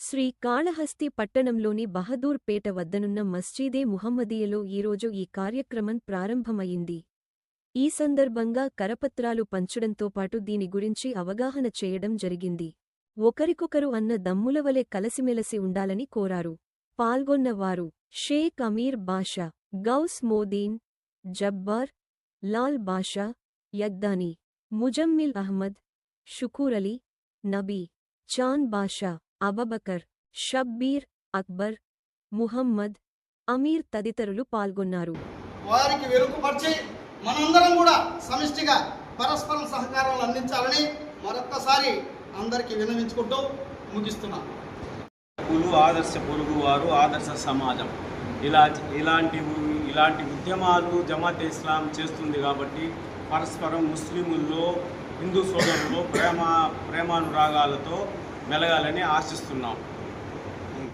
శ్రీ కాళహస్తి పట్టణంలోని బహదూర్ పేట వద్దనున్న మస్జీదే ముహమ్మదీయలో ఈరోజు ఈ కార్యక్రమం ప్రారంభమయింది ఈ సందర్భంగా కరపత్రాలు పంచడంతో పాటు దీని గురించి అవగాహన చేయడం జరిగింది. ఒకరికొకరు అన్న దమ్ములవలె కలసిమెలసి ఉండాలని కోరారు. పాల్గొన్నవారు షేక్ అమీర్ బాషా గౌస్ మోదీన్ జబ్బార్ లాల్ బాషా యగ్దానీ ముజమ్మిల్ అహ్మద్ షుకూర్ అలీ నబీ చాన్ బాషా అబబకర్ షబ్బీర్ అక్బర్ ముహమ్మద్ అమీర్ తదితరులు పాల్గొన్నారు. వారికి వెలుగుపరిచి మనందరం కూడా సమిష్టిగా పరస్పరం సహకారాలు అందించాలని మరొక్కసారి అందరికీ విన్నవించుకుంటూ ముగిస్తున్నాం. ఆదర్శ పొరుగువారు ఆదర్శ సమాజం. ఇలా ఇలాంటి ఇలాంటి ఉద్యమాలు జమాత్ ఇస్లాం చేస్తుంది కాబట్టి పరస్పరం ముస్లిముల్లో హిందూ సోదరులు ప్రేమ ప్రేమానురాగాలతో మెలగాలని ఆశిస్తున్నాం.